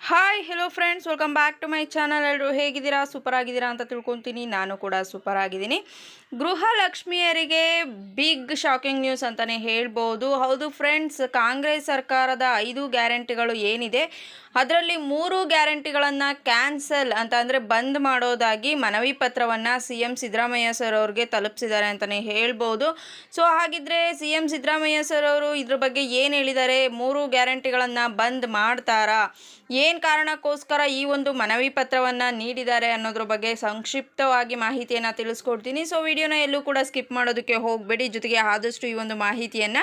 Hi hello friends welcome back to my channel ಎಲ್ಲರೂ ಹೇಗಿದ್ದೀರಾ? Super ಆಗಿದ್ದೀರಾ ಅಂತ ತಿಳ್ಕೊತೀನಿ. ನಾನು ಕೂಡ ಸೂಪರ್ ಆಗಿದ್ದೀನಿ ಗೃಹಲಕ್ಷ್ಮಿಯರಿಗೆ ಬಿಗ್ ಶಾಕಿಂಗ್ ನ್ಯೂಸ್ ಅಂತಲೇ ಹೇಳ್ಬೋದು. ಹೌದು ಫ್ರೆಂಡ್ಸ್ ಕಾಂಗ್ರೆಸ್ ಸರ್ಕಾರದ ಐದು ಗ್ಯಾರಂಟಿಗಳು ಏನಿದೆ? ಅದರಲ್ಲಿ ಮೂರು ಗ್ಯಾರಂಟಿಗಳನ್ನು ಕ್ಯಾನ್ಸಲ್ ಅಂತ ಅಂದರೆ ಬಂದ್ ಮಾಡೋದಾಗಿ ಮನವಿ ಪತ್ರವನ್ನು ಸಿ ಎಂ ಸಿದ್ದರಾಮಯ್ಯ ಸರ್ ಅವ್ರಿಗೆ ತಲುಪಿಸಿದ್ದಾರೆ ಅಂತಲೇ ಹೇಳ್ಬೋದು. ಸೊ ಹಾಗಿದ್ರೆ ಸಿ ಎಂ ಸಿದ್ದರಾಮಯ್ಯ ಸರ್ ಅವರು ಇದ್ರ ಬಗ್ಗೆ ಏನು ಹೇಳಿದ್ದಾರೆ? ಮೂರು ಗ್ಯಾರಂಟಿಗಳನ್ನು ಬಂದ್ ಮಾಡ್ತಾರಾ? ಏನು ಕಾರಣಕ್ಕೋಸ್ಕರ ಈ ಒಂದು ಮನವಿ ಪತ್ರವನ್ನು ನೀಡಿದ್ದಾರೆ ಅನ್ನೋದ್ರ ಬಗ್ಗೆ ಸಂಕ್ಷಿಪ್ತವಾಗಿ ಮಾಹಿತಿಯನ್ನು ತಿಳಿಸ್ಕೊಡ್ತೀನಿ. ಸೊ ವಿಡಿಯೋನ ಎಲ್ಲೂ ಕೂಡ ಸ್ಕಿಪ್ ಮಾಡೋದಕ್ಕೆ ಹೋಗಬೇಡಿ. ಜೊತೆಗೆ ಆದಷ್ಟು ಈ ಒಂದು ಮಾಹಿತಿಯನ್ನು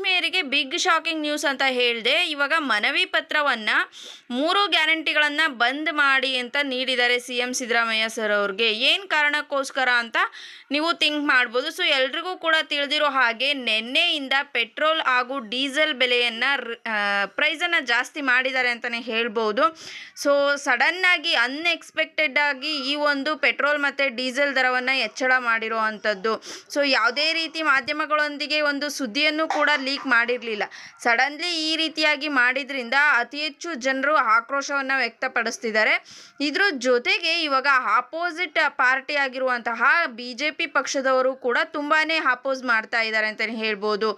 ಗೃಹಲಕ್ಷ್ಮಿಯರಿಗೆ ಬಿಗ್ ಶಾಕಿಂಗ್ ನ್ಯೂಸ್ ಅಂತ ಹೇಳಿದೆ, ಇವಾಗ ಮನವಿ ಪತ್ರವನ್ನು ಮೂರು ಗ್ಯಾರಂಟಿಗಳನ್ನು ಬಂದ್ ಮಾಡಿ ಅಂತ ನೀಡಿದ್ದಾರೆ ಸಿ ಎಂ ಸಿದ್ದರಾಮಯ್ಯ ಸರ್ ಅವ್ರಿಗೆ. ಏನು ಕಾರಣಕ್ಕೋಸ್ಕರ ಅಂತ ನೀವು ಥಿಂಕ್ ಮಾಡ್ಬೋದು. ಸೊ ಎಲ್ರಿಗೂ ಕೂಡ ತಿಳಿದಿರೋ ಹಾಗೆ ನಿನ್ನೆಯಿಂದ ಪೆಟ್ರೋಲ್ ಹಾಗೂ ಡೀಸೆಲ್ ಬೆಲೆಯನ್ನು ಪ್ರೈಸನ್ನು ಜಾಸ್ತಿ ಮಾಡಿದ್ದಾರೆ ಅಂತಲೇ ಹೇಳ್ಬೋದು. ಸೊ ಸಡನ್ನಾಗಿ ಅನ್ಎಕ್ಸ್ಪೆಕ್ಟೆಡ್ ಆಗಿ ಈ ಒಂದು ಪೆಟ್ರೋಲ್ ಮತ್ತು ಡೀಸೆಲ್ ದರವನ್ನು ಹೆಚ್ಚಳ ಮಾಡಿರುವಂತದ್ದು ಸೊ ಯಾವುದೇ ರೀತಿ ಮಾಧ್ಯಮಗಳೊಂದಿಗೆ ಒಂದು ಸುದ್ದಿಯನ್ನು ಕೂಡ ಲೀಕ್ ಮಾಡಿರಲಿಲ್ಲ. ಸಡನ್ಲಿ ಈ ರೀತಿಯಾಗಿ ಮಾಡಿದ್ರಿಂದ ಅತಿ ಹೆಚ್ಚು ಜನರು ಆಕ್ರೋಶವನ್ನು ವ್ಯಕ್ತಪಡಿಸ್ತಿದ್ದಾರೆ. ಇದ್ರ ಜೊತೆಗೆ ಇವಾಗ ಆಪೋಸಿಟ್ ಪಾರ್ಟಿ ಆಗಿರುವಂತಹ ಬಿ ಜೆ ಪಿ ಪಕ್ಷದವರು ಕೂಡ ತುಂಬಾ ಅಪೋಸ್ ಮಾಡ್ತಾ ಇದ್ದಾರೆ ಅಂತಲೇ ಹೇಳ್ಬೋದು.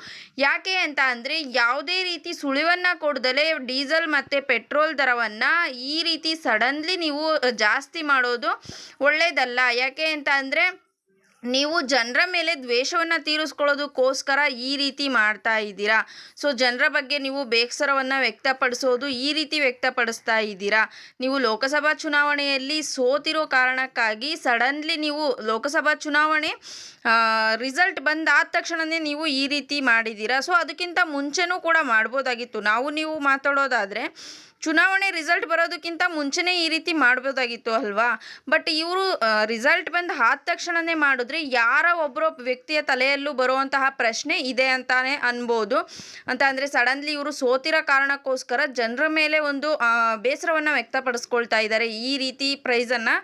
ಯಾಕೆ ಅಂತ ಅಂದರೆ ಯಾವುದೇ ರೀತಿ ಸುಳಿವನ್ನು ಕೊಡದಲೇ ಡೀಸೆಲ್ ಮತ್ತು ಪೆಟ್ರೋಲ್ ದರವನ್ನು ಈ ರೀತಿ ಸಡನ್ಲಿ ನೀವು ಜಾಸ್ತಿ ಮಾಡೋದು ಒಳ್ಳೆಯದಲ್ಲ ಯಾಕೆ ಅಂತ ಅಂದರೆ ನೀವು ಜನರ ಮೇಲೆ ದ್ವೇಷವನ್ನು ತೀರಿಸ್ಕೊಳ್ಳೋದಕ್ಕೋಸ್ಕರ ಈ ರೀತಿ ಮಾಡ್ತಾ ಇದ್ದೀರಾ? ಸೊ, ಜನರ ಬಗ್ಗೆ ನೀವು ಬೇಸರವನ್ನು ವ್ಯಕ್ತಪಡಿಸೋದು ಈ ರೀತಿ ವ್ಯಕ್ತಪಡಿಸ್ತಾ ಇದ್ದೀರಾ? ನೀವು ಲೋಕಸಭಾ ಚುನಾವಣೆಯಲ್ಲಿ ಸೋತಿರೋ ಕಾರಣಕ್ಕಾಗಿ ಸಡನ್ಲಿ ನೀವು ಲೋಕಸಭಾ ಚುನಾವಣೆ ರಿಸಲ್ಟ್ ಬಂದಾದ ತಕ್ಷಣವೇ ನೀವು ಈ ರೀತಿ ಮಾಡಿದ್ದೀರಾ? ಸೊ, ಅದಕ್ಕಿಂತ ಮುಂಚೆನೂ ಕೂಡ ಮಾಡ್ಬೋದಾಗಿತ್ತು. ನಾವು ನೀವು ಮಾತಾಡೋದಾದರೆ ಚುನಾವಣೆ ರಿಸಲ್ಟ್ ಬರೋದಕ್ಕಿಂತ ಮುಂಚೆನೇ ಈ ರೀತಿ ಮಾಡ್ಬೋದಾಗಿತ್ತು ಅಲ್ವಾ? ಬಟ್ ಇವರು ರಿಸಲ್ಟ್ ಬಂದು ಆದ ತಕ್ಷಣನೇ ಮಾಡಿದ್ರೆ ಯಾರ ಒಬ್ಬರ ವ್ಯಕ್ತಿಯ ತಲೆಯಲ್ಲೂ ಬರುವಂತಹ ಪ್ರಶ್ನೆ ಇದೆ ಅಂತಾನೆ ಅನ್ಬೋದು. ಅಂತ ಅಂದರೆ ಸಡನ್ಲಿ ಇವರು ಸೋತಿರೋ ಕಾರಣಕ್ಕೋಸ್ಕರ ಜನರ ಮೇಲೆ ಒಂದು ಬೇಸರವನ್ನು ವ್ಯಕ್ತಪಡಿಸ್ಕೊಳ್ತಾ ಇದ್ದಾರೆ ಈ ರೀತಿ ಪ್ರೈಸನ್ನು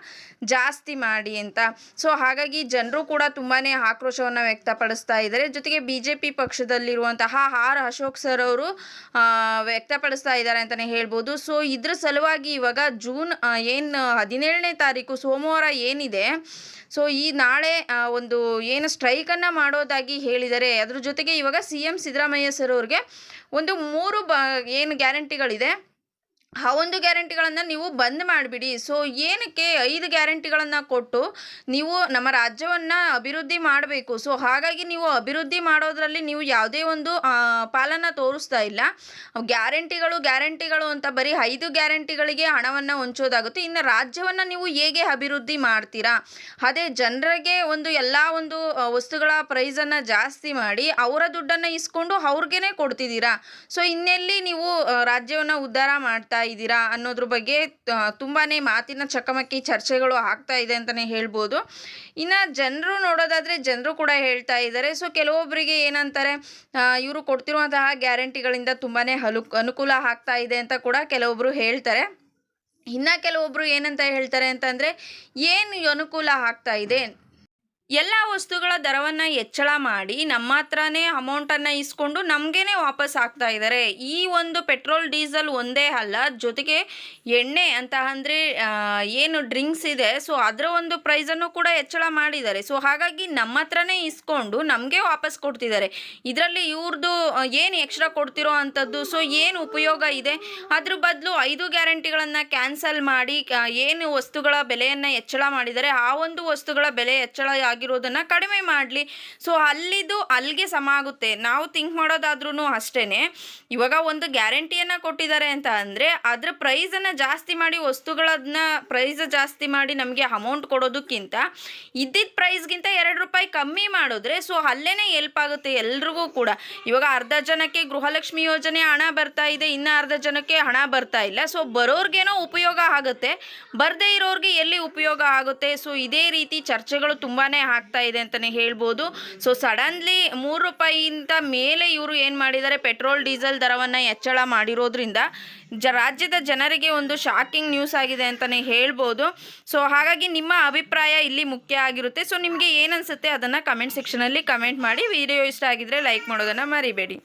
ಜಾಸ್ತಿ ಮಾಡಿ ಅಂತ. ಸೊ ಹಾಗಾಗಿ ಜನರು ಕೂಡ ತುಂಬಾ ಆಕ್ರೋಶವನ್ನು ವ್ಯಕ್ತಪಡಿಸ್ತಾ ಇದ್ದಾರೆ ಜೊತೆಗೆ ಬಿ ಜೆ ಪಿ ಪಕ್ಷದಲ್ಲಿರುವಂತಹ ಆರ್ ಅಶೋಕ್ ಸರ್ ಅವರು ವ್ಯಕ್ತಪಡಿಸ್ತಾ ಇದ್ದಾರೆ ಅಂತಲೇ ಹೇಳ್ಬೋದು. ಸೊ ಇದ್ರ ಸಲುವಾಗಿ ಇವಾಗ ಜೂನ್ ಏನು ಹದಿನೇಳನೇ ತಾರೀಕು ಸೋಮವಾರ ಏನಿದೆ ಸೊ ಈ ನಾಳೆ ಒಂದು ಏನು ಸ್ಟ್ರೈಕನ್ನು ಮಾಡೋದಾಗಿ ಹೇಳಿದ್ದಾರೆ ಅದ್ರ ಜೊತೆಗೆ ಇವಾಗ ಸಿ ಎಂ ಸಿದ್ದರಾಮಯ್ಯ ಸರ್ ಅವ್ರಿಗೆ ಒಂದು ಮೂರು ಬ, ಏನು ಗ್ಯಾರಂಟಿಗಳಿದೆ ಆ ಒಂದು ಗ್ಯಾರಂಟಿಗಳನ್ನು ನೀವು ಬಂದ್ ಮಾಡಿಬಿಡಿ. ಸೊ ಏನಕ್ಕೆ ಐದು ಗ್ಯಾರಂಟಿಗಳನ್ನು ಕೊಟ್ಟು ನೀವು ನಮ್ಮ ರಾಜ್ಯವನ್ನು ಅಭಿವೃದ್ಧಿ ಮಾಡಬೇಕು? ಸೊ ಹಾಗಾಗಿ ನೀವು ಅಭಿವೃದ್ಧಿ ಮಾಡೋದ್ರಲ್ಲಿ ನೀವು ಯಾವುದೇ ಒಂದು ಪಾಲನ್ನು ತೋರಿಸ್ತಾ ಇಲ್ಲ. ಗ್ಯಾರಂಟಿಗಳು ಗ್ಯಾರಂಟಿಗಳು ಅಂತ ಬರೀ ಐದು ಗ್ಯಾರಂಟಿಗಳಿಗೆ ಹಣವನ್ನು ಹೊಂಚೋದಾಗುತ್ತೆ. ಇನ್ನು ರಾಜ್ಯವನ್ನು ನೀವು ಹೇಗೆ ಅಭಿವೃದ್ಧಿ ಮಾಡ್ತೀರಾ? ಅದೇ ಜನರಿಗೆ ಒಂದು ಎಲ್ಲ ಒಂದು ವಸ್ತುಗಳ ಪ್ರೈಸನ್ನು ಜಾಸ್ತಿ ಮಾಡಿ ಅವರ ದುಡ್ಡನ್ನು ಇಸ್ಕೊಂಡು ಅವ್ರಿಗೇ ಕೊಡ್ತಿದ್ದೀರಾ? ಸೊ ಇನ್ನೆಲ್ಲಿ ನೀವು ರಾಜ್ಯವನ್ನು ಉದ್ಧಾರ ಮಾಡ್ತಾ ಇದ್ದೀರಾ ಅನ್ನೋದ್ರ ಬಗ್ಗೆ ತುಂಬಾ ಮಾತಿನ ಚಕಮಕಿ ಚರ್ಚೆಗಳು ಆಗ್ತಾ ಇದೆ ಅಂತಲೇ ಹೇಳ್ಬೋದು. ಇನ್ನು ಜನರು ನೋಡೋದಾದರೆ ಜನರು ಕೂಡ ಹೇಳ್ತಾ ಇದ್ದಾರೆ. ಸೊ ಕೆಲವೊಬ್ಬರಿಗೆ ಏನಂತಾರೆ ಇವರು ಕೊಡ್ತಿರುವಂತಹ ಗ್ಯಾರಂಟಿಗಳಿಂದ ತುಂಬಾ ಹಲು ಅನುಕೂಲ ಆಗ್ತಾ ಇದೆ ಅಂತ ಕೂಡ ಕೆಲವೊಬ್ಬರು ಹೇಳ್ತಾರೆ. ಇನ್ನು ಕೆಲವೊಬ್ಬರು ಏನಂತ ಹೇಳ್ತಾರೆ ಅಂತಂದರೆ, ಏನು ಅನುಕೂಲ ಆಗ್ತಾ ಇದೆ? ಎಲ್ಲ ವಸ್ತುಗಳ ದರವನ್ನು ಹೆಚ್ಚಳ ಮಾಡಿ ನಮ್ಮ ಹತ್ರನೇ ಅಮೌಂಟನ್ನು ಇಸ್ಕೊಂಡು ನಮಗೇನೆ ವಾಪಸ್ ಆಗ್ತಾ ಇದ್ದಾರೆ ಈ ಒಂದು ಪೆಟ್ರೋಲ್ ಡೀಸೆಲ್ ಒಂದೇ ಅಲ್ಲ, ಜೊತೆಗೆ ಎಣ್ಣೆ ಅಂತ ಅಂದರೆ ಏನು ಡ್ರಿಂಕ್ಸ್ ಇದೆ ಸೊ ಅದರ ಒಂದು ಪ್ರೈಸನ್ನು ಕೂಡ ಹೆಚ್ಚಳ ಮಾಡಿದ್ದಾರೆ. ಸೊ ಹಾಗಾಗಿ ನಮ್ಮ ಹತ್ರನೇ ಇಸ್ಕೊಂಡು ನಮಗೆ ವಾಪಸ್ ಕೊಡ್ತಿದ್ದಾರೆ. ಇದರಲ್ಲಿ ಇವ್ರದ್ದು ಏನು ಎಕ್ಸ್ಟ್ರಾ ಕೊಡ್ತಿರೋ ಅಂಥದ್ದು ಸೊ ಏನು ಉಪಯೋಗ ಇದೆ, ಅದ್ರ ಬದಲು ಐದು ಗ್ಯಾರಂಟಿಗಳನ್ನು ಕ್ಯಾನ್ಸಲ್ ಮಾಡಿ ಏನು ವಸ್ತುಗಳ ಬೆಲೆಯನ್ನು ಹೆಚ್ಚಳ ಮಾಡಿದ್ದಾರೆ, ಆ ಒಂದು ವಸ್ತುಗಳ ಬೆಲೆ ಹೆಚ್ಚಳ ಆಗಿರೋದನ್ನು ಕಡಿಮೆ ಮಾಡಲಿ. ಸೊ ಅಲ್ಲಿದು ಅಲ್ಲಿಗೆ ಸಮ ಆಗುತ್ತೆ. ನಾವು ಥಿಂಕ್ ಮಾಡೋದಾದ್ರೂ ಅಷ್ಟೇ ಇವಾಗ ಒಂದು ಗ್ಯಾರಂಟಿಯನ್ನು ಕೊಟ್ಟಿದ್ದಾರೆ ಅಂತ ಅಂದರೆ ಅದರ ಪ್ರೈಸನ್ನು ಜಾಸ್ತಿ ಮಾಡಿ, ವಸ್ತುಗಳನ್ನ ಪ್ರೈಸ್ ಜಾಸ್ತಿ ಮಾಡಿ ನಮಗೆ ಅಮೌಂಟ್ ಕೊಡೋದಕ್ಕಿಂತ ಇದ್ದಿದ್ದ ಪ್ರೈಸ್ಗಿಂತ ಎರಡು ರೂಪಾಯಿ ಕಮ್ಮಿ ಮಾಡಿದ್ರೆ ಸೊ ಅಲ್ಲೇ ಎಲ್ಪ್ ಆಗುತ್ತೆ ಎಲ್ರಿಗೂ ಕೂಡ. ಇವಾಗ ಅರ್ಧ ಜನಕ್ಕೆ ಗೃಹಲಕ್ಷ್ಮಿ ಯೋಜನೆ ಹಣ ಬರ್ತಾ ಇದೆ, ಇನ್ನು ಅರ್ಧ ಜನಕ್ಕೆ ಹಣ ಬರ್ತಾ ಇಲ್ಲ. ಸೊ ಬರೋರ್ಗೇನೋ ಉಪಯೋಗ ಆಗುತ್ತೆ, ಬರದೇ ಇರೋರಿಗೆ ಎಲ್ಲಿ ಉಪಯೋಗ ಆಗುತ್ತೆ? ಸೊ ಇದೇ ರೀತಿ ಚರ್ಚೆಗಳು ತುಂಬಾ ಆಗ್ತಾ ಇದೆ ಅಂತಲೇ ಹೇಳ್ಬೋದು. ಸೊ ಸಡನ್ಲಿ ಮೂರು ರೂಪಾಯಿಗಿಂತ ಮೇಲೆ ಇವರು ಏನು ಮಾಡಿದ್ದಾರೆ? ಪೆಟ್ರೋಲ್, ಡೀಸೆಲ್ ದರವನ್ನು ಹೆಚ್ಚಳ ಮಾಡಿರೋದ್ರಿಂದ ಜ, ರಾಜ್ಯದ ಜನರಿಗೆ ಒಂದು ಶಾಕಿಂಗ್ ನ್ಯೂಸ್ ಆಗಿದೆ ಅಂತಲೇ ಹೇಳ್ಬೋದು. ಸೊ ಹಾಗಾಗಿ ನಿಮ್ಮ ಅಭಿಪ್ರಾಯ ಇಲ್ಲಿ ಮುಖ್ಯ ಆಗಿರುತ್ತೆ. ಸೊ ನಿಮಗೆ ಏನನ್ಸುತ್ತೆ ಅದನ್ನು ಕಮೆಂಟ್ ಸೆಕ್ಷನಲ್ಲಿ ಕಮೆಂಟ್ ಮಾಡಿ. ವಿಡಿಯೋ ಇಷ್ಟ ಆಗಿದ್ದರೆ ಲೈಕ್ ಮಾಡೋದನ್ನು ಮರಿಬೇಡಿ.